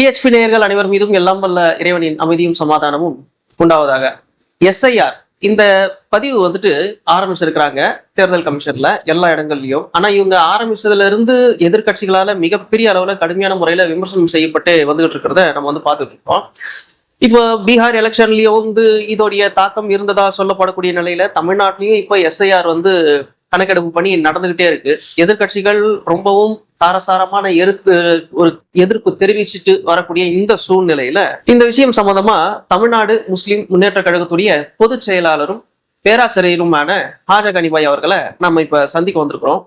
DHP நேயர்கள் அனைவர் மீதும் எல்லாம் வல்ல இறைவனின் அமைதியும் சமாதானமும் உண்டாவதாக. எஸ்ஐஆர் இந்த பதிவு வந்துட்டு ஆரம்பிச்சிருக்கிறாங்க தேர்தல் கமிஷன்ல எல்லா இடங்கள்லயும். ஆனா இவங்க ஆரம்பிச்சதுல இருந்து எதிர்க்கட்சிகளால மிகப்பெரிய அளவுல கடுமையான முறையில விமர்சனம் செய்யப்பட்டு வந்துகிட்டு இருக்கிறத நம்ம வந்து பார்த்துட்டு இருக்கோம். இப்போ பீகார் எலெக்ஷன்லயும் வந்து இதோடைய தாக்கம் இருந்ததா சொல்லப்படக்கூடிய நிலையில தமிழ்நாட்டிலயும் இப்போ எஸ்ஐஆர் வந்து கணக்கெடுப்பு பணி நடந்துகிட்டே இருக்கு. எதிர்க்கட்சிகள் ரொம்பவும் தாரசாரமான எதிர்ப்பு ஒரு எதிர்ப்பு தெரிவிச்சுட்டு வரக்கூடிய இந்த சூழ்நிலையில இந்த விஷயம் சம்பந்தமா தமிழ்நாடு முஸ்லிம் முன்னேற்ற கழகத்துடைய பொதுச் செயலாளரும் பேராசிரியருமான ஹாஜா கனிபாய் அவர்களை நம்ம இப்ப சந்திக்க வந்திருக்கிறோம்.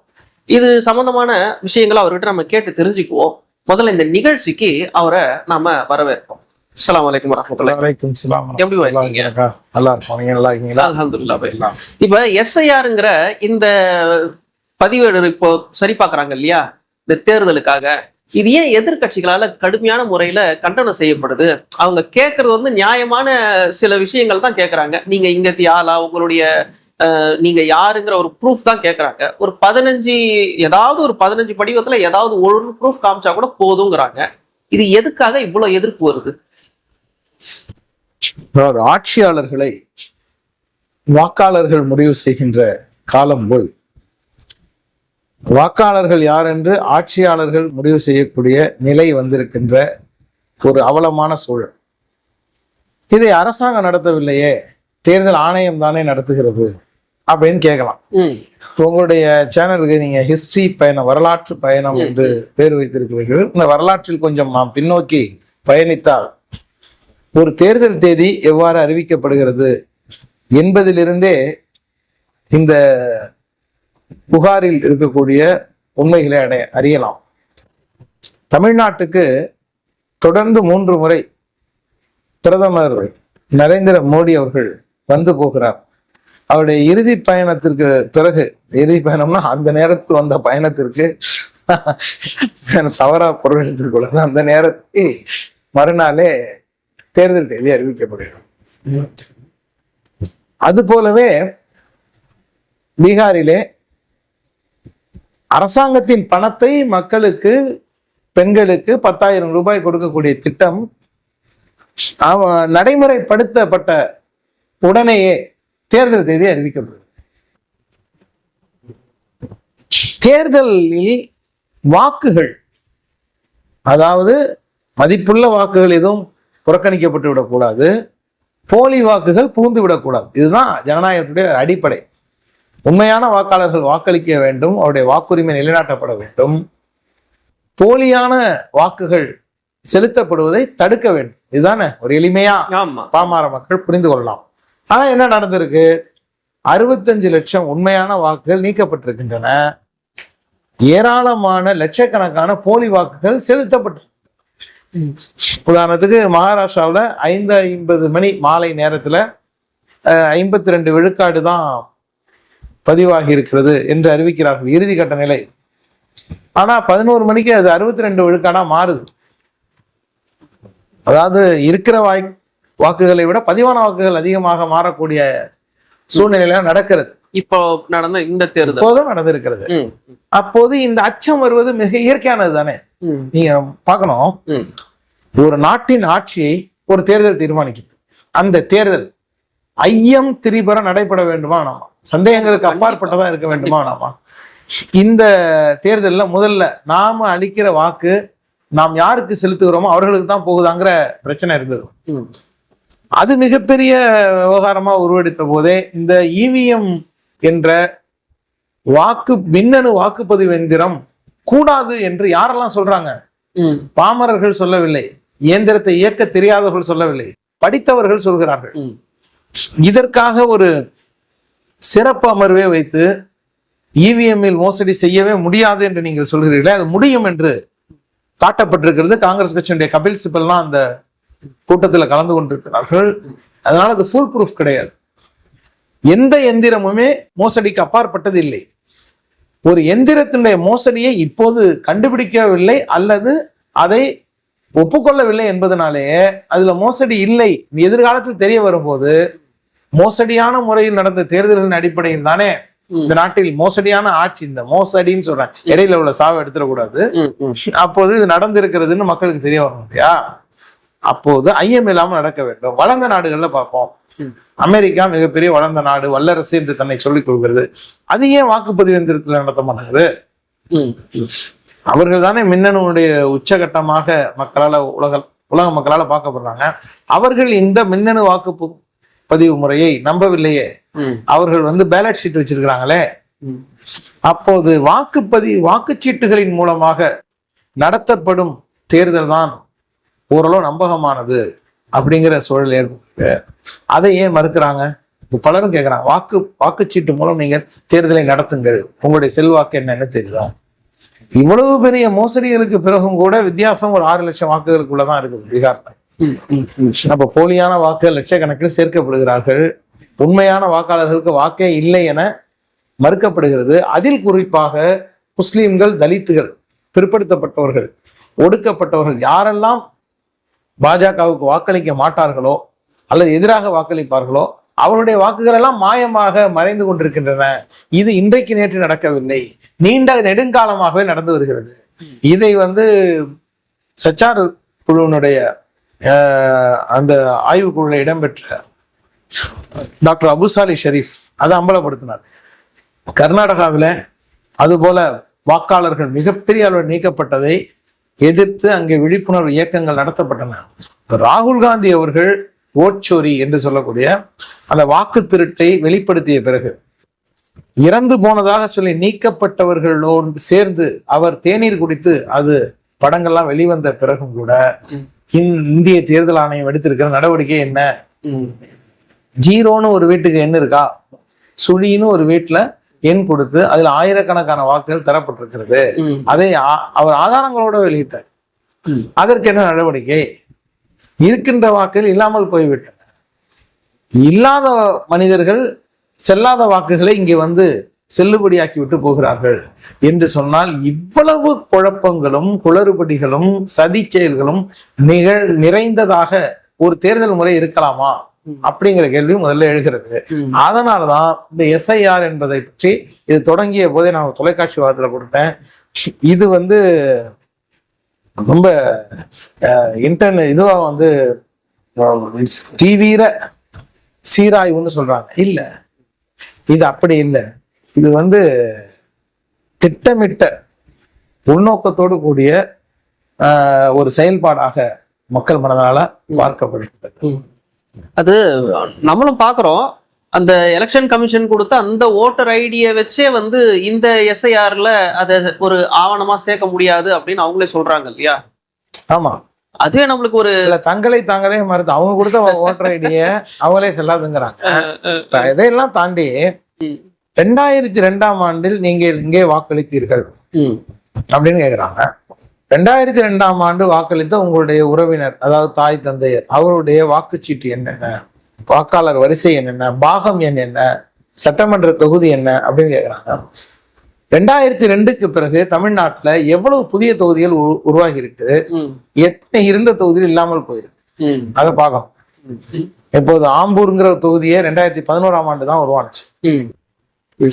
இது சம்பந்தமான விஷயங்களை அவர்கிட்ட நம்ம கேட்டு தெரிஞ்சுக்குவோம். முதல்ல இந்த நிகழ்ச்சிக்கு அவரை நாம வரவேற்போம். வரஹ்மத்துல்லாஹி வலைக்கும் எப்படி இருக்கீங்க? நல்லா நீங்க நல்லா இருக்கீங்களா? இப்ப எஸ்ஐஆருங்கிற இந்த பதிவேடு இப்போ சரி பார்க்கறாங்க இல்லையா? இந்த தேர்தலுக்காக. இது ஏன் எதிர்க்கட்சிகளால கடுமையான முறையில கண்டனம் செய்யப்படுது? அவங்க கேட்கறது வந்து நியாயமான சில விஷயங்கள் தான் கேட்கறாங்க நீங்க இங்க ஆளா உங்களுடைய நீங்க யாருங்கிற ஒரு ப்ரூஃப் தான் கேட்கறாங்க ஒரு பதினஞ்சு ஏதாவது ஒரு பதினஞ்சு படிவத்துல ஏதாவது ஒரு ப்ரூஃப் காமிச்சா கூட போதுங்கிறாங்க. இது எதுக்காக இவ்வளவு எதிர்ப்பு வருது? அதாவது ஆட்சியாளர்களை வாக்காளர்கள் முடிவு செய்கின்ற காலம் போய் வாக்காளர்கள் யார் என்று ஆட்சியாளர்கள் முடிவு செய்யக்கூடிய நிலை வந்திருக்கின்ற ஒரு அவலமான சூழல். இதை அரசாங்கம் நடத்தவில்லையே தேர்தல் ஆணையம் தானே நடத்துகிறது அப்படின்னு கேட்கலாம். உங்களுடைய சேனலுக்கு நீங்க ஹிஸ்டரி பயணம் வரலாற்று பயணம். என்று பேர் வைத்திருக்கிறீர்கள். இந்த வரலாற்றில் கொஞ்சம் நாம் பின்னோக்கி பயணித்தால் ஒரு தேர்தல் தேதி எவ்வாறு அறிவிக்கப்படுகிறது என்பதிலிருந்தே இந்த புகாரில் இருக்கக்கூடிய உண்மைகளை அடைய அறியலாம். தமிழ்நாட்டுக்கு தொடர்ந்து மூன்று முறை பிரதமர் நரேந்திர மோடி அவர்கள் வந்து போகிறார். அவருடைய இறுதி பயணத்திற்கு பிறகு இறுதி பயணம்னா அந்த நேரத்துக்கு வந்த பயணத்திற்கு தவறா பொருள் அந்த நேரத்தில் மறுநாளே தேர்தல் தேதி அறிவிக்கப்படுகிறது. அது போலவே பீகாரிலே அரசாங்கத்தின் பணத்தை மக்களுக்கு பெண்களுக்கு பத்தாயிரம் ரூபாய் கொடுக்கக்கூடிய திட்டம் நடைமுறைப்படுத்தப்பட்ட உடனேயே தேர்தல் தேதி அறிவிக்கப்படுது தேர்தலில் வாக்குகள் அதாவது மதிப்புள்ள வாக்குகள் எதுவும் புறக்கணிக்கப்பட்டு விடக்கூடாது போலி வாக்குகள் பூந்து விடக்கூடாது இதுதான் ஜனநாயகத்துடைய அடிப்படை. உண்மையான வாக்காளர்கள் வாக்களிக்க வேண்டும் அவருடைய வாக்குரிமை நிலைநாட்டப்பட வேண்டும். போலியான வாக்குகள் செலுத்தப்படுவதை தடுக்க வேண்டும். இதுதானே? ஒரு எளிமையா பாமர மக்கள் புரிந்து கொள்ளலாம். ஆனா என்ன நடந்திருக்கு? அறுபத்தஞ்சு லட்சம் உண்மையான வாக்குகள் நீக்கப்பட்டிருக்கின்றன. ஏராளமான லட்சக்கணக்கான போலி வாக்குகள் செலுத்தப்பட்டு உதாரணத்துக்கு மகாராஷ்டிராவில் ஐந்து ஐம்பது மணி மாலை நேரத்துல ஐம்பத்தி ரெண்டு விழுக்காடு தான் பதிவாகி இருக்கிறது என்று அறிவிக்கிறார்கள். இறுதி கட்ட நிலை. ஆனா பதினோரு மணிக்கு அது அறுபத்தி ரெண்டு விழுக்காடா மாறுது. அதாவது இருக்கிற வாய் வாக்குகளை விட பதிவான வாக்குகள் அதிகமாக மாறக்கூடிய சூழ்நிலையில நடக்கிறது. இப்போ நடந்த இந்த தேர்தல். இப்போதும் நடந்திருக்கிறது. அப்போது இந்த அச்சம் வருவது மிக இயற்கையானது தானே? நீங்க பார்க்கணும். ஒரு நாட்டின் ஆட்சியை ஒரு தேர்தல் தீர்மானிக்குது. அந்த தேர்தல் ஐயம் திரிபுர நடைபெற வேண்டுமா? நாமா சந்தேகங்களுக்கு அப்பாற்பட்டதா இருக்க வேண்டுமா நாமா? இந்த தேர்தல்ல முதல்ல நாம அளிக்கிற வாக்கு நாம் யாருக்கு செலுத்துகிறோமோ அவர்களுக்கு தான் போகுதாங்கிற பிரச்சனை இருந்தது. அது மிகப்பெரிய விவகாரமா உருவெடுத்த போதே இந்த இவிஎம் என்ற வாக்கு மின்னணு வாக்குப்பதிவு எந்திரம் கூடாது என்று யாரெல்லாம் சொல்றாங்க? பாமரர்கள் சொல்லவில்லை இயந்திரத்தை இயக்க தெரியாதவர்கள் சொல்லவில்லை படித்தவர்கள் சொல்கிறார்கள். இதற்காக ஒரு சிறப்பு அமர்வே வைத்து இவிஎம்மில் மோசடி செய்யவே முடியாது என்று நீங்கள் சொல்கிறீர்களே அது முடியும் என்று காட்டப்பட்டிருக்கிறது. காங்கிரஸ் கட்சியினுடைய கபில் சிபல்லாம் அந்த கூட்டத்தில் கலந்து கொண்டிருக்கிறார்கள். அதனால அது ஃபுல் ப்ரூஃப் கிடையாது. எந்த எந்திரமுமே மோசடிக்கு அப்பாற்பட்டது இல்லை. ஒரு எந்திரத்தினுடைய மோசடியை இப்போது கண்டுபிடிக்கவில்லை அல்லது அதை ஒப்புக்கொள்ளவில்லை என்பதனாலேயே அதுல மோசடி இல்லை. எதிர்காலத்தில் தெரிய வரும்போது மோசடியான முறையில் நடந்த தேர்தல்களின் அடிப்படையில் தானே இந்த நாட்டில் மோசடியான ஆட்சி இந்த மோசடின்னு சொல்றேன். இடையில உள்ள சாவை எடுத்துடக்கூடாது. அப்போது இது நடந்திருக்கிறதுன்னு மக்களுக்கு தெரிய வரும் இல்லையா? அப்போது ஐயம் இல்லாமல் நடக்க வேண்டும். வளர்ந்த நாடுகள்ல பார்ப்போம். அமெரிக்கா மிகப்பெரிய வளர்ந்த நாடு வல்லரசு என்று தன்னை சொல்லிக் கொள்கிறது. அது ஏன் வாக்குப்பதிவு எந்திரத்தில் நடத்த மாட்டேங்குது. அவர்கள் தானே மின்னணுடைய உச்சகட்டமாக மக்களால உலக உலக மக்களால பார்க்கப்படுறாங்க. அவர்கள் இந்த மின்னணு வாக்கு பதிவு முறையை நம்பவில்லையே. அவர்கள் வந்து பேலட் ஷீட் வச்சிருக்கிறாங்களே. அப்போது வாக்குப்பதிவு வாக்குச்சீட்டுகளின் மூலமாக நடத்தப்படும் தேர்தல் தான் ஓரளவு நம்பகமானது அப்படிங்கிற சூழல் ஏற்பட்டு அதை ஏன் மறுக்கிறாங்க? இப்ப பலரும் கேட்குறாங்க வாக்கு வாக்குச்சீட்டு மூலம் நீங்கள் தேர்தலை நடத்துங்கள். உங்களுடைய செல்வாக்கு என்னன்னு தெரியும். இவ்வளவு பெரிய மோசடிகளுக்கு பிறகும் கூட வித்தியாசம் ஒரு ஆறு லட்சம் வாக்குகளுக்குள்ள தான் இருக்குது பீகார்ல. அப்ப போலியான வாக்கு லட்சக்கணக்கில் சேர்க்கப்படுகிறார்கள். உண்மையான வாக்காளர்களுக்கு வாக்கே இல்லை என மறுக்கப்படுகிறது. அதில் குறிப்பாக முஸ்லீம்கள் தலித்துகள் பிற்படுத்தப்பட்டவர்கள் ஒடுக்கப்பட்டவர்கள் யாரெல்லாம் பாஜகவுக்கு வாக்களிக்க மாட்டார்களோ அல்லது எதிராக வாக்களிப்பார்களோ அவருடைய வாக்குகள் எல்லாம் மாயமாக மறைந்து கொண்டிருக்கின்றன. இது இன்றைக்கு நேற்று நடக்கவில்லை. நீண்ட நெடுங்காலமாகவே நடந்து வருகிறது. இதை வந்து சச்சார் குழுவினுடைய அந்த ஆய்வுக்குள்ள இடம்பெற்ற டாக்டர் அபுசாலி ஷெரீஃப் அதை அம்பலப்படுத்தினார். கர்நாடகாவில் அதுபோல வாக்காளர்கள் மிகப்பெரிய அளவில் நீக்கப்பட்டதை எதிர்த்து அங்கே விழிப்புணர்வு இயக்கங்கள் நடத்தப்பட்டன. ராகுல் காந்தி அவர்கள் ஓட்சோரி என்று சொல்லக்கூடிய அந்த வாக்கு திருட்டை வெளிப்படுத்திய பிறகு இறந்து போனதாக சொல்லி நீக்கப்பட்டவர்களோடு சேர்ந்து அவர் தேநீர் குடித்து அது படங்கள்லாம் வெளிவந்த பிறகும் கூட இந்திய தேர்தல் ஆணையம் எடுத்திருக்கிற நடவடிக்கை என்ன. ஜீரோன்னு ஒரு வீட்டுக்கு எண் இருக்கா சுழின்னு ஒரு வீட்டுல எண் கொடுத்து அதுல ஆயிரக்கணக்கான வாக்குகள் தரப்பட்டிருக்கிறது. அதை அவர் ஆதாரங்களோட வெளியிட்டார். அதற்கு என்ன நடவடிக்கை இருக்கின்ற வாக்குகள் இல்லாமல் போய்விட்டன இல்லாத மனிதர்கள் செல்லாத வாக்குகளை இங்கே வந்து செல்லுபடியாக்கி விட்டு போகிறார்கள். என்று சொன்னால் இவ்வளவு குழப்பங்களும் குளறுபடிகளும் சதி செயல்களும் நிகழ் நிறைந்ததாக ஒரு தேர்தல் முறை இருக்கலாமா. அப்படிங்கிற கேள்வி முதல்ல எழுகிறது. அதனாலதான் இந்த எஸ்ஐஆர் என்பதை பற்றி இது தொடங்கிய போதே நான் தொலைக்காட்சி வாதத்துல கொடுத்தேன் இது வந்து ரொம்ப இன்டர்நெட் இதுவா வந்து தீவிர சீராய்வுன்னு சொல்றாங்க. இல்ல. இது அப்படி இல்லை. இது வந்து திட்டமிட்ட உள்நோக்கத்தோடு கூடிய ஒரு செயல்பாடாக மக்கள் மனதால பார்க்கப்படுகிறது. அது நம்மளும் பாக்குறோம். அந்த எலெக்ஷன் கமிஷன் கொடுத்த அந்த ஓட்டர் ஐடியை வச்சே வந்து இந்த எஸ்ஐஆர்ல அதை ஒரு ஆவணமா சேர்க்க முடியாது அப்படின்னு அவங்களே சொல்றாங்க இல்லையா? ஆமா. அதுவே நம்மளுக்கு ஒரு இல்ல தங்களை தாங்களே மறுத்து அவங்க கொடுத்த ஓட்டர் ஐடிய அவங்களே செல்லாதுங்கிறாங்க. இதையெல்லாம் தாண்டி. ரெண்டாயிரத்தி ரெண்டாம் ஆண்டில் நீங்கள் இங்கே வாக்களித்தீர்கள். அப்படின்னு கேக்குறாங்க. ரெண்டாயிரத்தி ரெண்டாம் ஆண்டு வாக்களித்த உங்களுடைய உறவினர் அதாவது தாய் தந்தையர் அவருடைய வாக்குச்சீட்டு என்னென்ன? வாக்காளர் வரிசை என்னென்ன? பாகம் எண் என்ன? சட்டமன்ற தொகுதி என்ன? அப்படின்னு கேக்குறாங்க. ரெண்டாயிரத்தி ரெண்டுக்கு பிறகு தமிழ்நாட்டுல எவ்வளவு புதிய தொகுதிகள் உரு- உருவாகி இருக்குது ம், எத்தனை இருந்த தொகுதிகள் இல்லாமல் போயிருக்கு? அதை பார்க்கணும். இப்போது ஆம்பூருங்கிற தொகுதியே ரெண்டாயிரத்தி பதினோராம் ஆண்டு தான் உருவானுச்சு.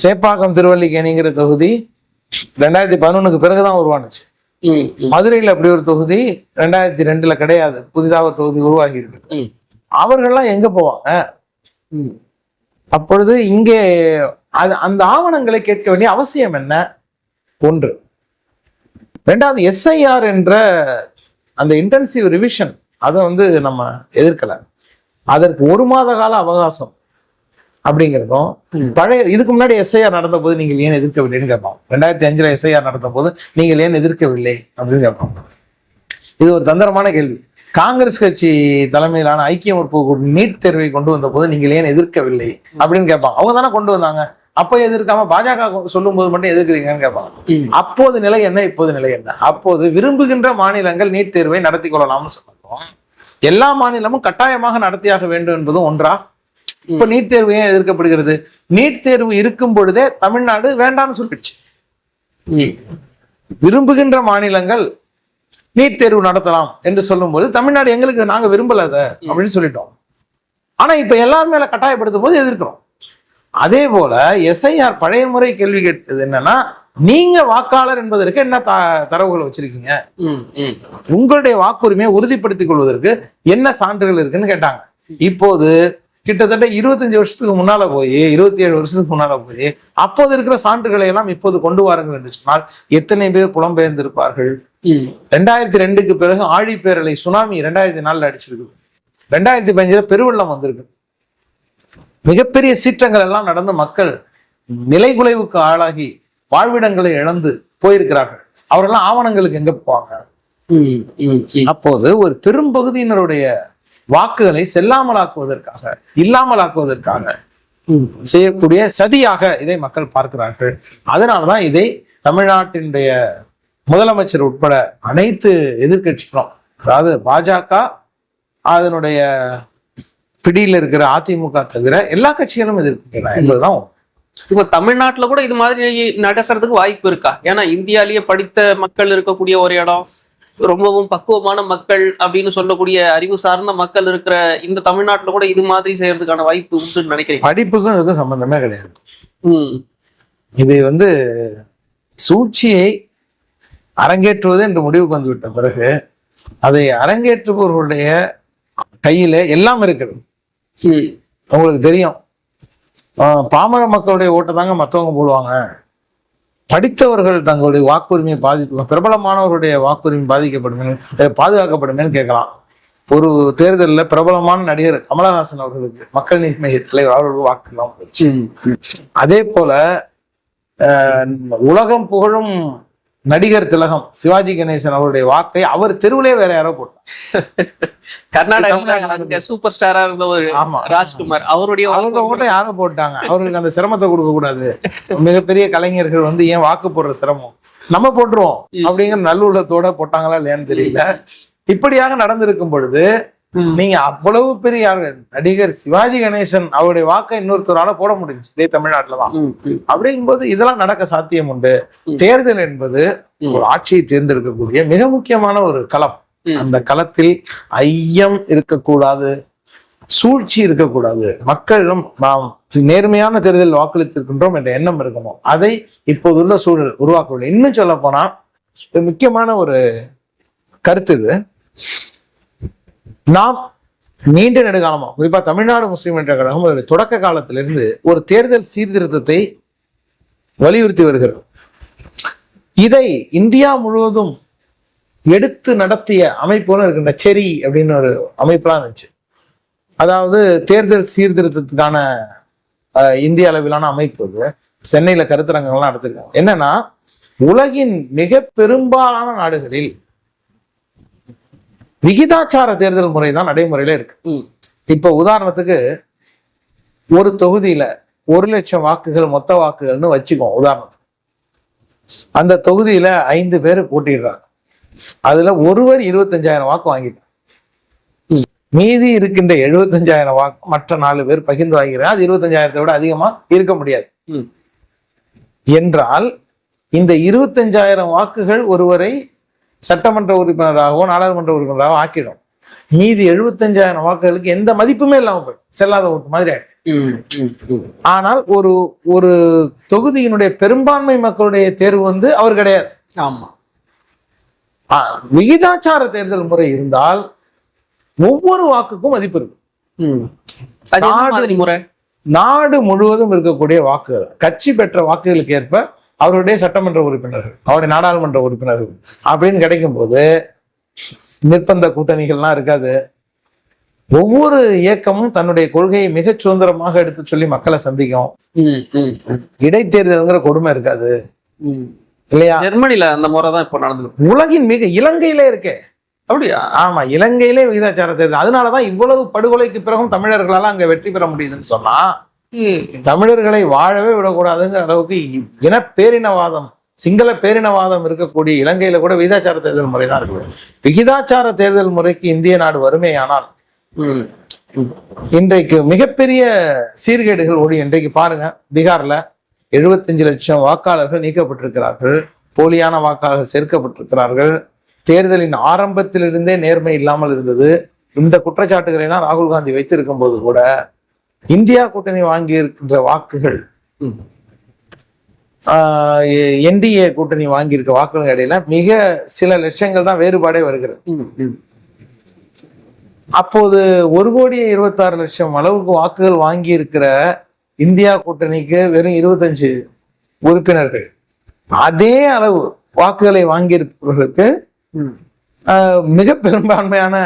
சேப்பாக்கம் திருவல்லிக்கேணிங்கிற தொகுதி ரெண்டாயிரத்தி பதினொன்னுக்கு பிறகுதான் உருவானுச்சு. மதுரையில் அப்படி ஒரு தொகுதி ரெண்டாயிரத்தி ரெண்டுல கிடையாது. புதிதாக ஒரு தொகுதி உருவாகி இருக்கு அவர்கள்லாம் எங்க போவாங்க. அப்பொழுது இங்கே அது அந்த ஆவணங்களை கேட்க வேண்டிய அவசியம் என்ன? ஒன்று. ரெண்டாவது எஸ்ஐஆர் என்ற அந்த இன்டென்சிவ் ரிவிஷன் அதை வந்து நம்ம எதிர்க்கல. அதற்கு ஒரு மாத கால அவகாசம். அப்படிங்கிறதும். பழைய இதுக்கு முன்னாடி எஸ்ஐஆர் நடந்த போது நீங்கள் ஏன் எதிர்க்கவில்லைன்னு கேட்போம் ரெண்டாயிரத்தி அஞ்சுல எஸ்ஐஆர் நடந்த போது நீங்கள் ஏன் எதிர்க்கவில்லை அப்படின்னு கேட்போம் இது ஒரு தந்திரமான கேள்வி. காங்கிரஸ் கட்சி தலைமையிலான ஐக்கிய முற்போக்கு நீட் தேர்வை கொண்டு வந்த போது நீங்கள் ஏன் எதிர்க்கவில்லை அப்படின்னு கேட்பாங்க அவங்க தானே கொண்டு வந்தாங்க. அப்போ எதிர்க்காம பாஜக சொல்லும் போது மட்டும் எதிர்க்கிறீங்கன்னு கேட்பாங்க. அப்போது நிலை என்ன இப்போது நிலை என்ன? அப்போது விரும்புகின்ற மாநிலங்கள் நீட் தேர்வை நடத்தி கொள்ளலாம்னு சொல்லுவோம் எல்லா மாநிலமும் கட்டாயமாக நடத்தியாக வேண்டும் என்பதும் ஒன்றா? இப்ப நீட் தேர்வு ஏன் எதிர்க்கப்படுகிறது? நீட் தேர்வு இருக்கும் பொழுதே தமிழ்நாடு வேண்டாம்னு சொல்லிடுச்சு. விரும்புகின்ற மாநிலங்கள் நீட் தேர்வு நடத்தலாம் என்று சொல்லும்போது தமிழ்நாடு எங்களுக்கு நாங்க விரும்பல அப்படின்னு சொல்லிட்டோம். ஆனா இப்ப எல்லாரும் மேல கட்டாயப்படுத்தும் போது எதிர்க்கிறோம். அதே போல எஸ்ஐஆர் பழைய முறை கேள்வி கேட்டது என்னன்னா நீங்க வாக்காளர் என்பதற்கு என்ன தரவுகள் வச்சிருக்கீங்க. உங்களுடைய வாக்குரிமையை உறுதிப்படுத்திக் கொள்வதற்கு என்ன சான்றுகள் இருக்குன்னு கேட்டாங்க. இப்போது கிட்டத்தட்ட இருபத்தஞ்சு வருஷத்துக்கு முன்னால போய் இருபத்தி ஏழு வருஷத்துக்கு முன்னால போய் அப்போது இருக்கிற சான்றுகளை எல்லாம் இப்போது கொண்டு வாருங்கள் என்று சொன்னால் எத்தனை பேர் புலம்பெயர்ந்திருப்பார்கள். ரெண்டாயிரத்தி ரெண்டுக்கு பிறகு ஆழிப்பேரலை சுனாமி ரெண்டாயிரத்தி நாலுல அடிச்சிருக்குது ரெண்டாயிரத்தி பதினஞ்சுல பெருவெள்ளம் வந்திருக்கு. மிகப்பெரிய சீற்றங்கள் எல்லாம் நடந்து மக்கள் நிலைகுலைவுக்கு ஆளாகி வாழ்விடங்களை இழந்து போயிருக்கிறார்கள். அவரெல்லாம் ஆவணங்களுக்கு எங்க போவாங்க. அப்போது ஒரு பெரும் பகுதியினருடைய வாக்குகளை செல்லாமலாக்குவதற்காக இல்லாமலாக்குவதற்காக செய்யக்கூடிய சதியாக இதை மக்கள் பார்க்கிறார்கள். அதனாலதான் இதை தமிழ்நாட்டினுடைய முதலமைச்சர் உட்பட அனைத்து எதிர்க்கட்சிகளும் அதாவது பாஜக அதனுடைய பிடியில் இருக்கிற அதிமுக தவிர எல்லா கட்சிகளும் எதிர்க்கின்றன என்பதுதான் இப்போ இப்ப தமிழ்நாட்டுல கூட இது மாதிரி நடக்கிறதுக்கு வாய்ப்பு இருக்கா? ஏன்னா இந்தியாலேயே படித்த மக்கள் இருக்கக்கூடிய ஒரு இடம் ரொம்பவும் பக்குவமான மக்கள் அப்படின்னு சொல்லக்கூடிய அறிவு சார்ந்த மக்கள் இருக்கிற இந்த தமிழ்நாட்டுல கூட இது மாதிரி செய்யறதுக்கான வாய்ப்பு உண்டுன்னு நினைக்கிறீங்க? படிப்புக்கும் இதுக்கும் சம்பந்தமே கிடையாது. ம். இது வந்து சூழ்ச்சியை அரங்கேற்றுவது என்று முடிவுக்கு வந்துவிட்ட பிறகு அதை அரங்கேற்றுபவர்களுடைய கையில எல்லாம் இருக்கிறது. உங்களுக்கு தெரியும். பாமர மக்களுடைய ஓட்டை தாங்க மற்றவங்க போடுவாங்க. படித்தவர்கள் தங்களுடைய வாக்குரிமையை பாதித்து பிரபலமானவர்களுடைய வாக்குரிமை பாதிக்கப்படும் பாதுகாக்கப்படும் கேட்கலாம் ஒரு தேர்தலில் பிரபலமான நடிகர் கமலஹாசன் அவர்களுக்கு மக்கள் நீதி மைய தலைவர் அவர்களுக்கு வாக்குலாம். அதே போல உலகம் புகழும் நடிகர் திலகம் சிவாஜி கணேசன் அவருடைய வாக்கை அவர் தெருவிலே வேற யாரோ போட்டார். கர்நாடகா சூப்பர் ஸ்டாரா இருந்த ஒரு ஆமா. ராஜ்குமார் அவருடைய அவங்க ஓட்ட யாரும் போட்டாங்க? அவர்களுக்கு அந்த சிரமத்தை கொடுக்க கூடாது. மிகப்பெரிய கலைஞர்கள் வந்து ஏன் வாக்கு போடுற சிரமம்? நம்ம போட்டுருவோம். அப்படிங்கிற நல்லுள்ளத்தோட போட்டாங்களா இல்லையான்னு தெரியல. இப்படியாக நடந்திருக்கும் பொழுது. நீங்க அவ்வளவு பெரிய. நடிகர் சிவாஜி கணேசன் அவருடைய வாக்கை இன்னொருத்தரால போட முடிஞ்சு இதே தமிழ்நாட்டுல தான். அப்படிங்கும்போது இதெல்லாம் நடக்க சாத்தியம் உண்டு. தேர்தல் என்பது. ஒரு ஆட்சியை தேர்ந்தெடுக்கக்கூடிய மிக முக்கியமான ஒரு களம். அந்த களத்தில் ஐயம் இருக்கக்கூடாது சூழ்ச்சி இருக்கக்கூடாது மக்களிடம் நாம் நேர்மையான தேர்தல் வாக்களித்திருக்கின்றோம் என்ற எண்ணம் இருக்கணும் அதை இப்போதுள்ள சூழல் உருவாக்கவில்லை இன்னும் சொல்ல போனா முக்கியமான ஒரு கருத்து இது நாம் நீண்ட நெடுகாலமாக குறிப்பாக தமிழ்நாடு முஸ்லீம் என்ற கழகம் அதோட தொடக்க காலத்திலிருந்து ஒரு தேர்தல் சீர்திருத்தத்தை வலியுறுத்தி வருகிறது. இதை இந்தியா முழுவதும் எடுத்து நடத்திய அமைப்புகளும் இருக்கின்ற செரி அப்படின்னு ஒரு அமைப்புலாம் இருந்துச்சு. அதாவது தேர்தல் சீர்திருத்தத்துக்கான இந்திய அளவிலான அமைப்பு சென்னையில் சென்னையில கருத்தரங்கங்கள்லாம் நடத்திருக்காங்க. என்னன்னா உலகின் மிக பெரும்பாலான நாடுகளில் விகிதாச்சார தேர்தல் முறை தான் நடைமுறையில இருக்கு. இப்ப உதாரணத்துக்கு ஒரு தொகுதியில ஒரு லட்சம் வாக்குகள் மொத்த வாக்குகள்னு வச்சுக்கோம் உதாரணத்துக்கு அந்த தொகுதியில ஐந்து பேர் போட்டிடுறாங்க அதுல ஒருவர் இருபத்தஞ்சாயிரம் வாக்கு வாங்கிட்டார். மீதி இருக்கின்ற எழுபத்தஞ்சாயிரம் வாக்கு மற்ற நாலு பேர் பகிர்ந்து வாங்கிறார் அது இருபத்தஞ்சாயிரத்தை விட அதிகமா இருக்க முடியாது. என்றால் இந்த இருபத்தஞ்சாயிரம் வாக்குகள் ஒருவரை சட்டமன்ற உறுப்பினராகவோ நாடாளுமன்ற உறுப்பினராகவோ ஆக்கிடும். மீதி எழுபத்தஞ்சாயிரம் வாக்குகளுக்கு எந்த மதிப்புமே இல்லாம போயிடும். செல்லாத ஓட்டு மாதிரி. ஆனால் ஒரு ஒரு தொகுதியினுடைய பெரும்பான்மை மக்களுடைய தேர்வு வந்து அவர் கிடையாது. ஆமா. விகிதாச்சார தேர்தல் முறை இருந்தால் ஒவ்வொரு வாக்குக்கும் மதிப்பு இருக்கு நாடு முழுவதும் இருக்கக்கூடிய வாக்குகள் கட்சி பெற்ற வாக்குகளுக்கு ஏற்ப அவருடைய சட்டமன்ற உறுப்பினர்கள் அவருடைய நாடாளுமன்ற உறுப்பினர்கள் அப்படின்னு கிடைக்கும் போது நிர்பந்த கூட்டணிகள்லாம் இருக்காது. ஒவ்வொரு இயக்கமும் தன்னுடைய கொள்கையை மிகச் சுதந்திரமாக எடுத்து சொல்லி மக்களை சந்திக்கும். இடைத்தேர்தல்ங்கிற கொடுமை இருக்காது. இல்லையா? ஜெர்மனில அந்த முறை தான் இப்போ நடந்து உலகின் மிக இலங்கையிலே இருக்கே. அப்படியா? ஆமா இலங்கையிலே விகிதாச்சார தேர்தல். அதனாலதான் இவ்வளவு படுகொலைக்கு பிறகும் தமிழர்களால அங்க வெற்றி பெற முடியுதுன்னு சொன்னா. தமிழர்களை வாழவே விடக்கூடாதுங்கிற அளவுக்கு இன பேரினவாதம் சிங்கள பேரினவாதம் இருக்கக்கூடிய இலங்கையில கூட விகிதாச்சார தேர்தல் முறை தான் இருக்குது. விகிதாச்சார தேர்தல் முறைக்கு இந்திய நாடு வறுமையானால். இன்றைக்கு மிகப்பெரிய சீர்கேடுகள் ஓடி இன்றைக்கு பாருங்க பீகார்ல எழுபத்தஞ்சு லட்சம் வாக்காளர்கள் நீக்கப்பட்டிருக்கிறார்கள் போலியான வாக்காளர்கள் சேர்க்கப்பட்டிருக்கிறார்கள். தேர்தலின் ஆரம்பத்திலிருந்தே நேர்மை இல்லாமல் இருந்தது. இந்த குற்றச்சாட்டுகளை எல்லாம் ராகுல் காந்தி வைத்திருக்கும் போது கூட இந்தியா கூட்டணி வாங்கி இருக்கின்ற வாக்குகள். என்டிஏ கூட்டணி வாங்கி இருக்க வாக்குகள் இடையில மிக சில லட்சங்கள் தான் வேறுபாடே வருகிறது. அப்போது ஒரு கோடியே இருபத்தாறு லட்சம் அளவுக்கு வாக்குகள் வாங்கி இருக்கிற இந்தியா கூட்டணிக்கு வெறும் இருபத்தஞ்சு உறுப்பினர்கள் அதே அளவு வாக்குகளை வாங்கியிருப்பவர்களுக்கு மிக பெரும்பான்மையான.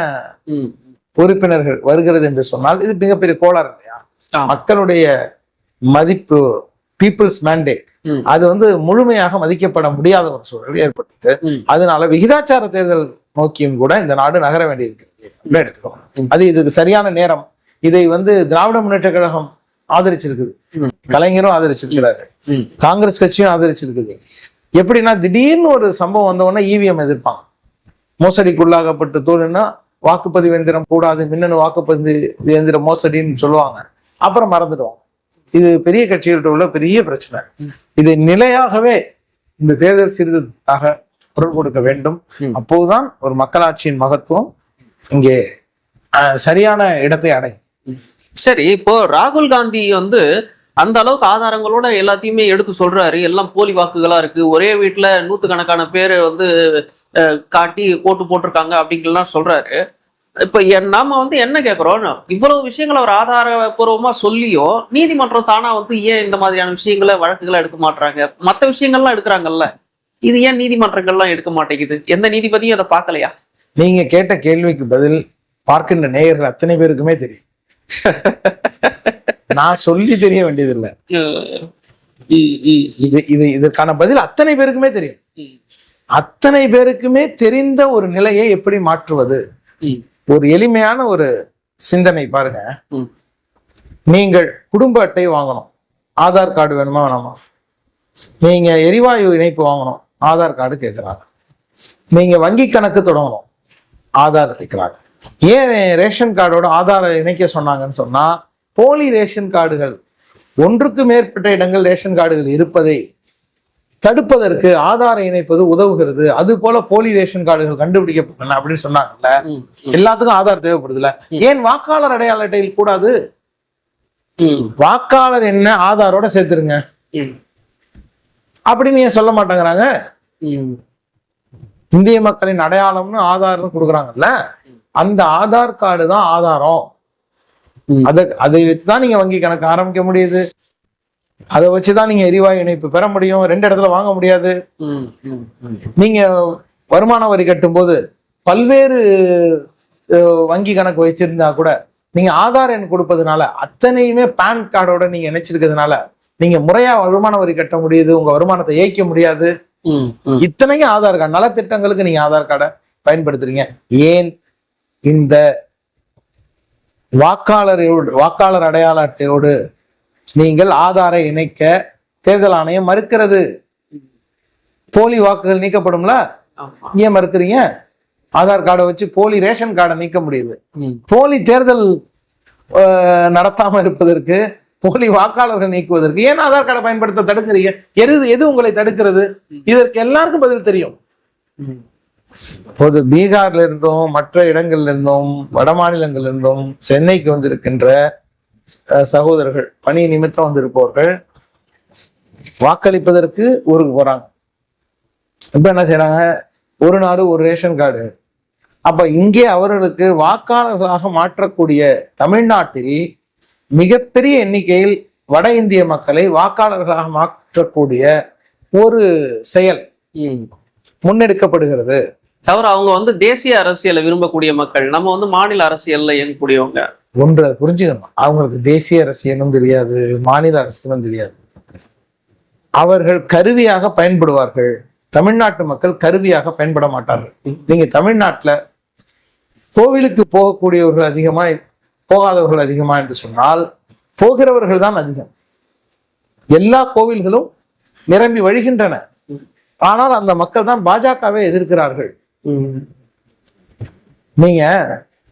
உறுப்பினர்கள் வருகிறது என்று சொன்னால் இது மிகப்பெரிய கோளாறு இல்லையா. மக்களுடைய மதிப்பு பீப்புள்ஸ் மேண்டேட். அது வந்து முழுமையாக மதிக்கப்பட முடியாத ஒரு சூழல் ஏற்பட்டது. அதனால விகிதாச்சார தேர்தல் நோக்கியும் கூட இந்த நாடு நகர வேண்டியிருக்கிறது. எடுத்துக்கோங்க. அது இதுக்கு சரியான நேரம். இதை வந்து திராவிட முன்னேற்ற கழகம் ஆதரிச்சிருக்குது. கலைஞரும் ஆதரிச்சிருக்கிறாரு. காங்கிரஸ் கட்சியும் ஆதரிச்சிருக்குது. எப்படின்னா திடீர்னு ஒரு சம்பவம் வந்த உடனே இவிஎம் எதிர்ப்பாங்க மோசடிக்குள்ளாகப்பட்டு தோணுன்னா வாக்குப்பதிவு எந்திரம் கூடாது மின்னணு வாக்குப்பதிவு எந்திர மோசடின்னு சொல்லுவாங்க. அப்புறம் மறந்துடுவாங்க இது பெரிய கட்சிகள்கிட்ட உள்ள பெரிய பிரச்சனை. இது நிலையாகவே இந்த தேர்தல் சீர்திருத்தத்தாக குரல் கொடுக்க வேண்டும். அப்போதுதான் ஒரு மக்களாட்சியின் மகத்துவம் இங்கே சரியான இடத்தை அடையும். சரி இப்போ ராகுல் காந்தி வந்து அந்த அளவுக்கு ஆதாரங்களோட எல்லாத்தையுமே எடுத்து சொல்றாரு. எல்லாம் போலி வாக்குகளா இருக்கு. ஒரே வீட்டுல நூத்துக்கணக்கான பேர் வந்து காட்டி ஓட்டு போட்டிருக்காங்க அப்படிங்கலாம் சொல்றாரு. இப்ப என் நாம வந்து என்ன கேட்குறோம் இவ்வளவு விஷயங்களை அவர் ஆதாரபூர்வமா சொல்லியோ நீதிமன்றம் தானா வந்து ஏன் இந்த மாதிரியான விஷயங்களை வழக்குகளை எடுக்க மாட்டாங்க மத்த விஷயங்கள்லாம் எடுக்கிறாங்கல்ல. இது ஏன் நீதிமன்றங்கள்லாம் எடுக்க மாட்டேங்குது? எந்த நீதிபதியும் அதை பார்க்கலையா? நீங்க கேட்ட கேள்விக்கு பதில் பார்க்கின்ற நேயர்கள் அத்தனை பேருக்குமே தெரியும். நான் சொல்லி தெரிய வேண்டியதில்லை. இது இது இதற்கான பதில் அத்தனை பேருக்குமே தெரியும். அத்தனை பேருக்குமே தெரிந்த ஒரு நிலையை எப்படி மாற்றுவது? ஒரு எளிமையான ஒரு சிந்தனை பாருங்க. நீங்கள் குடும்ப அட்டை வாங்கணும். ஆதார் கார்டு வேணுமா வேணாமா? நீங்க எரிவாயு இணைப்பு வாங்கணும். ஆதார் கார்டு கேட்குறாங்க நீங்க வங்கி கணக்கு தொடங்கணும். ஆதார் கேட்குறாங்க ஏன் ரேஷன் கார்டோட ஆதாரை இணைக்க சொன்னாங்கன்னு சொன்னா போலி ரேஷன் கார்டுகள் ஒன்றுக்கு மேற்பட்ட இடங்கள் ரேஷன் கார்டுகள் இருப்பதை தடுப்பதற்கு ஆதாரை இணைப்பது உதவுகிறது. அது போல போலி ரேஷன் கார்டுகள் கண்டுபிடிக்கப்பட்டன அப்படின்னு சொன்னாங்கல்ல. எல்லாத்துக்கும் ஆதார் தேவைப்படுதுல்ல. ஏன் வாக்காளர் அடையாள அட்டையில் கூடாது வாக்காளர் என்ன ஆதாரோட சேர்த்துருங்க. அப்படின்னு ஏன் சொல்ல மாட்டேங்கிறாங்க. இந்திய மக்களின் அடையாளம்னு ஆதார்னு கொடுக்குறாங்கல்ல. அந்த ஆதார் கார்டு தான் ஆதாரம். அதை அதை வச்சு தான் நீங்க வங்கி கணக்கு ஆரம்பிக்க முடியுது. அதை வச்சு தான் நீங்க எரிவாயு இணைப்பு பெற முடியும் ரெண்டு இடத்துல வாங்க முடியாது ம், ம், ம். நீங்க வருமான வரி கட்டும்போது பல்வேறு வங்கி கணக்கு வச்சிருந்தா கூட நீங்க ஆதார் எண் கொடுப்பதுனால அத்தனையுமே பேன் கார்டோட நீங்க இணைச்சிருக்கிறதுனால நீங்க முறையா வருமான வரி கட்ட முடியுது உங்க வருமானத்தை ஏய்க்க முடியாது. இத்தனையும் ஆதார் கார்டு நலத்திட்டங்களுக்கு நீங்க ஆதார் கார்டை பயன்படுத்துறீங்க ஏன் இந்த வாக்காளரோடு வாக்காளர் அடையாள அட்டையோடு நீங்கள் ஆதாரை இணைக்க தேர்தல் ஆணையம் மறுக்கிறது. போலி வாக்குகள் நீக்கப்படும்ல. ஏன் மறுக்கிறீங்க? ஆதார் கார்டை வச்சு போலி ரேஷன் கார்டை நீக்க முடியுது. போலி தேர்தல் நடத்தாம இருப்பதற்கு போலி வாக்காளர்கள் நீக்குவதற்கு ஏன் ஆதார் கார்டை பயன்படுத்த தடுக்கிறீங்க? எது எது உங்களை தடுக்கிறது? இதற்கு எல்லாருக்கும் பதில் தெரியும். இப்போது பீகார்ல இருந்தும் மற்ற இடங்கள்ல இருந்தும் வட மாநிலங்கள்ல இருந்தும் சென்னைக்கு வந்திருக்கின்ற சகோதரர்கள் பணி நிமித்தம் வந்திருப்பவர்கள் வாக்களிப்பதற்கு ஊருக்கு போறாங்க. இப்ப என்ன செய்றாங்க? ஒரு நாடு ஒரு ரேஷன் கார்டு. அப்ப இங்கே அவர்களுக்கு வாக்காளர்களாக மாற்றக்கூடிய தமிழ்நாட்டில் மிகப்பெரிய எண்ணிக்கையில் வட இந்திய மக்களை வாக்காளர்களாக மாற்றக்கூடிய ஒரு செயல். முன்னெடுக்கப்படுகிறது. தவிர அவங்க வந்து தேசிய அரசியலை விரும்பக்கூடிய மக்கள். நம்ம வந்து மாநில அரசியல்ல இயங்கக்கூடியவங்க. ஒன்று அதை புரிஞ்சுக்கணும். அவங்களுக்கு தேசிய அரசியலும் தெரியாது மாநில அரசியலும் தெரியாது. அவர்கள் கருவியாக பயன்படுவார்கள். தமிழ்நாட்டு மக்கள் கருவியாக பயன்பட மாட்டார்கள். நீங்க தமிழ்நாட்டுல கோவிலுக்கு போகக்கூடியவர்கள் அதிகமா போகாதவர்கள் அதிகமா என்று சொன்னால் போகிறவர்கள் தான் அதிகம். எல்லா கோவில்களும் நிரம்பி வழிகின்றன. ஆனால் அந்த மக்கள் தான் பாஜகவை எதிர்க்கிறார்கள். நீங்க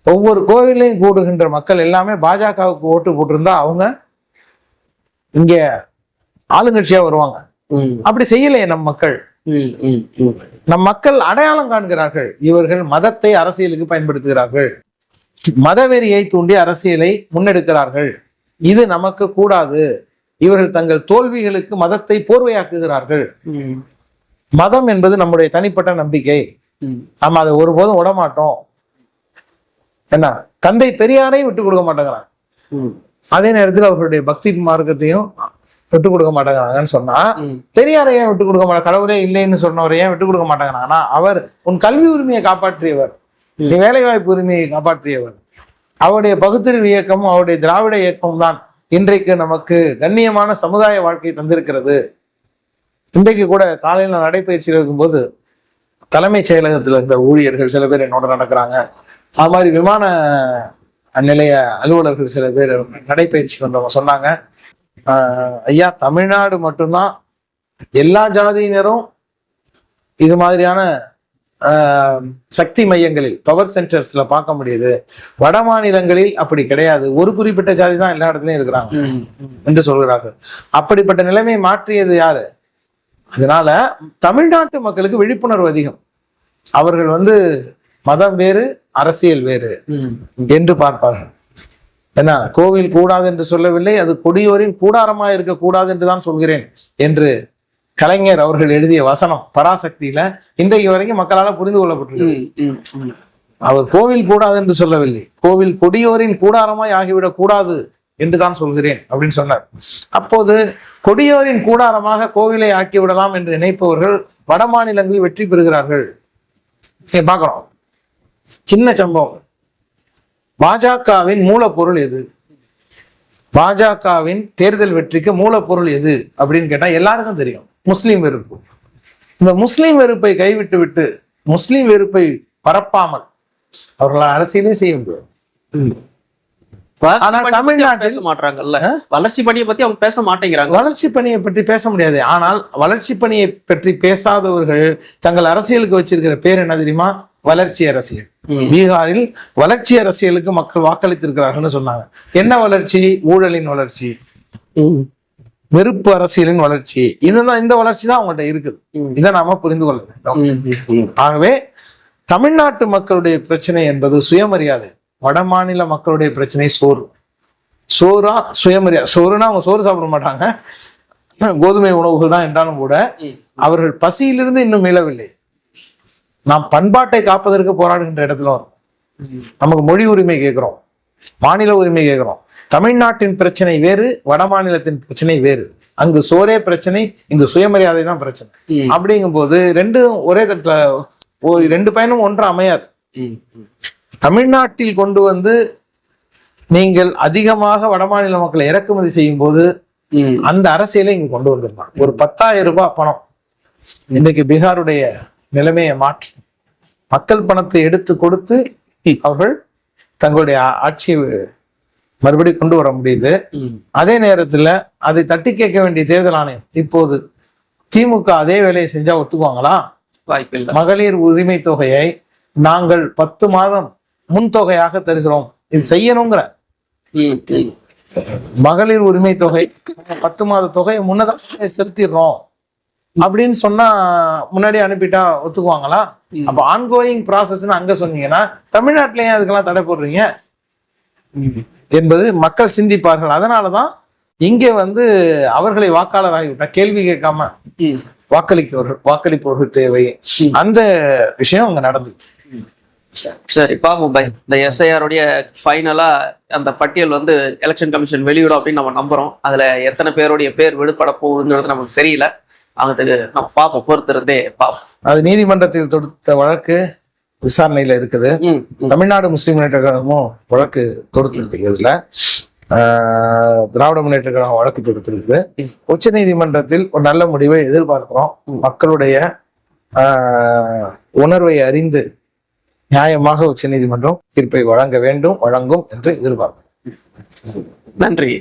ஒவ்வொரு கோவிலையும் கூடுகின்ற மக்கள் எல்லாமே பாஜகவுக்கு ஓட்டு போட்டிருந்தா அவங்க இங்க ஆளுங்கட்சியா வருவாங்க. அப்படி செய்யலையே நம் மக்கள். நம் மக்கள் அடையாளம் காண்கிறார்கள் இவர்கள் மதத்தை அரசியலுக்கு பயன்படுத்துகிறார்கள் மதவெறியை தூண்டி அரசியலை முன்னெடுக்கிறார்கள் இது நமக்கு கூடாது இவர்கள் தங்கள் தோல்விகளுக்கு மதத்தை போர்வையாக்குகிறார்கள். மதம் என்பது நம்முடைய தனிப்பட்ட நம்பிக்கை. நம்ம அதை ஒருபோதும் விட மாட்டோம் என்ன? தந்தை பெரியாரையும் விட்டு கொடுக்க மாட்டேங்கிறாங்க. ம். அதே நேரத்தில் அவர்களுடைய பக்தி மார்க்கத்தையும் விட்டு கொடுக்க மாட்டேங்கிறாங்கன்னு சொன்னா. பெரியாரை ஏன் விட்டு கொடுக்க மாட்டாங்க? கடவுளே இல்லைன்னு சொன்னவரை ஏன் விட்டு கொடுக்க மாட்டேங்கிறாங்கன்னா அவர் உன் கல்வி உரிமையை காப்பாற்றியவர். நீ வேலைவாய்ப்பு உரிமையை காப்பாற்றியவர். அவருடைய பகுத்தறிவு இயக்கமும் அவருடைய திராவிட இயக்கமும் தான் இன்றைக்கு நமக்கு கண்ணியமான சமுதாய வாழ்க்கை தந்திருக்கிறது. இன்றைக்கு கூட காலையில் நான் நடைப்பயிற்சியில் இருக்கும்போது தலைமைச் செயலகத்தில் இருந்த ஊழியர்கள் சில பேர் என்னோட நடக்கிறாங்க. அது மாதிரி விமான நிலைய அலுவலர்கள் சில பேர் நடைப்பயிற்சிக்கு வந்தவங்க சொன்னாங்க. ஐயா தமிழ்நாடு மட்டும்தான் எல்லா ஜாதியினரும் இது மாதிரியான சக்தி மையங்களில் பவர் சென்டர்ஸ்ல பார்க்க முடியுது. வட மாநிலங்களில் அப்படி கிடையாது. ஒரு குறிப்பிட்ட ஜாதி தான் எல்லா இடத்துலயும் இருக்கிறாங்க. என்று சொல்கிறார்கள். அப்படிப்பட்ட நிலைமை மாற்றியது யாரு? அதனால தமிழ்நாட்டு மக்களுக்கு விழிப்புணர்வு அதிகம் அவர்கள் வந்து மதம் வேறு அரசியல் வேறு. என்று பார்ப்பார்கள் என்ன கோவில் கூடாது என்று சொல்லவில்லை அது கொடியோரின் கூடாரமா இருக்கக்கூடாது என்று தான் சொல்கிறேன் என்று கலைஞர் அவர்கள் எழுதிய வசனம் பராசக்தியில இன்றைக்கு வரைக்கும் மக்களால புரிந்து கொள்ளப்பட்டிருக்கு. அவர் கோவில் கூடாது என்று சொல்லவில்லை கோவில் கொடியோரின் கூடாரமாய் ஆகிவிடக் கூடாது என்று தான் சொல்கிறேன் அப்படின்னு சொன்னார். அப்போது கொடியோரின் கூடாரமாக கோவிலை ஆக்கி விடலாம் என்று நினைப்பவர்கள் வட மாநிலங்களில் வெற்றி பெறுகிறார்கள். இங்க பார்க்கிறோம் சின்ன சம்பவம். பாஜகவின் மூலப்பொருள் எது? பாஜகவின் தேர்தல் வெற்றிக்கு மூலப்பொருள் எது? அப்படின்னு கேட்டால் எல்லாருக்கும் தெரியும். முஸ்லீம் வெறுப்பு. இந்த முஸ்லீம் வெறுப்பை கைவிட்டு விட்டு முஸ்லீம் வெறுப்பை பரப்பாமல் அவர்களால் அரசியலே செய்ய முடியாது. ஆனா தமிழ்நாட்டில் பேச மாட்டாங்கல்ல வளர்ச்சி பணியை பத்தி அவங்க பேச மாட்டேங்கிறாங்க. வளர்ச்சி பணியை பற்றி பேச முடியாது. ஆனால் வளர்ச்சி பணியை பற்றி பேசாதவர்கள் தங்கள் அரசியலுக்கு வச்சிருக்கிற பேர் என்ன தெரியுமா? வளர்ச்சி அரசியல். பீகாரில் வளர்ச்சி அரசியலுக்கு மக்கள் வாக்களித்திருக்கிறார்கள்னு சொன்னாங்க. என்ன வளர்ச்சி? ஊழலின் வளர்ச்சி. வெறுப்பு அரசியலின் வளர்ச்சி. இதுதான் இந்த வளர்ச்சி தான் அவங்கள்ட்ட இருக்குது. இதை நாம புரிந்து கொள்ள வேண்டும். ஆகவே தமிழ்நாட்டு மக்களுடைய பிரச்சனை என்பது சுயமரியாதை. வட மாநில மக்களுடைய பிரச்சனை சோறு. சோறா சுயமரியாதை சோறுனா அவங்க சோறு சாப்பிட மாட்டாங்க. கோதுமை உணவுகள் தான் என்றாலும் கூட. அவர்கள் பசியிலிருந்து இன்னும் மீளவில்லை. நாம் பண்பாட்டை காப்பதற்கு போராடுகின்ற இடத்துல வரோம். நமக்கு மொழி உரிமை கேட்கிறோம். மாநில உரிமை கேட்கிறோம். தமிழ்நாட்டின் பிரச்சனை வேறு வட மாநிலத்தின் பிரச்சனை வேறு. அங்கு சோரே பிரச்சனை இங்கு சுயமரியாதை தான் பிரச்சனை. ம். அப்படிங்கும்போது ரெண்டும் ஒரே தட்டுல ஒரு ரெண்டு பயனும் ஒன்றும் அமையாது. தமிழ்நாட்டில் கொண்டு வந்து நீங்கள் அதிகமாக வடமாநில மக்களை இறக்குமதி செய்யும் போது. அந்த அரசியலை இங்க கொண்டு வந்திருந்தான் ஒரு பத்தாயிரம் ரூபாய் பணம் இன்னைக்கு பீகாருடைய நிலைமையை மாற்றி மக்கள் பணத்தை எடுத்து கொடுத்து. அவர்கள் தங்களுடைய ஆட்சியை மறுபடியும் கொண்டு வர முடியுது. அதே நேரத்துல அதை தட்டி கேட்க வேண்டிய தேர்தல் ஆணையம் இப்போது திமுக அதே வேலையை செஞ்சா ஒத்துக்குவாங்களா மகளிர் உரிமை தொகையை நாங்கள் பத்து மாதம் முன்தொகையாக தருகிறோம் இது செய்யணுங்கிற. மகளிர் உரிமை தொகை பத்து மாத தொகையை முன்னதாக செலுத்திடுறோம் அப்படின்னு சொன்னா முன்னாடி அனுப்பிட்டா ஒத்துக்குவாங்களா. அப்ப ஆன்கோயிங் ப்ராசஸ்னு அங்க சொன்னீங்கன்னா தமிழ்நாட்டில ஏன் அதுக்கெல்லாம் தடை போடுறீங்க. என்பது மக்கள் சிந்திப்பார்கள் அதனாலதான் இங்கே வந்து அவர்களை வாக்காளர் ஆகிவிட்டா கேள்வி கேட்காம ம். வாக்களிப்பவர்கள் தேவை. அந்த விஷயம் அங்க நடந்தது சரி பாப்போம் பை இந்த எஸ்ஐஆர் உடைய ஃபைனலா அந்த பட்டியல் வந்து எலெக்ஷன் கமிஷன் வெளியிடும் அப்படின்னு நம்ம நம்புறோம். அதுல எத்தனை பேருடைய பேர் விடுபட போகுதுங்கிறது நமக்கு தெரியல. அதுக்கு நம்ம பார்ப்போம் பொறுத்திருந்தே பார்ப்போம் அது நீதிமன்றத்தில் தொடுத்த வழக்கு விசாரணையில இருக்குது. தமிழ்நாடு முஸ்லிம் முன்னேற்ற கழகமும் வழக்கு தொடுத்திருக்கு இதுல. திராவிட முன்னேற்ற கழகம் வழக்கு தொடுத்திருக்குது. உச்ச நீதிமன்றத்தில் ஒரு நல்ல முடிவை எதிர்பார்க்கிறோம். மக்களுடைய உணர்வை அறிந்து நியாயமாக உச்ச நீதிமன்றம் தீர்ப்பை வழங்க வேண்டும் வழங்கும் என்று எதிர்பார்க்கிறோம். நன்றி.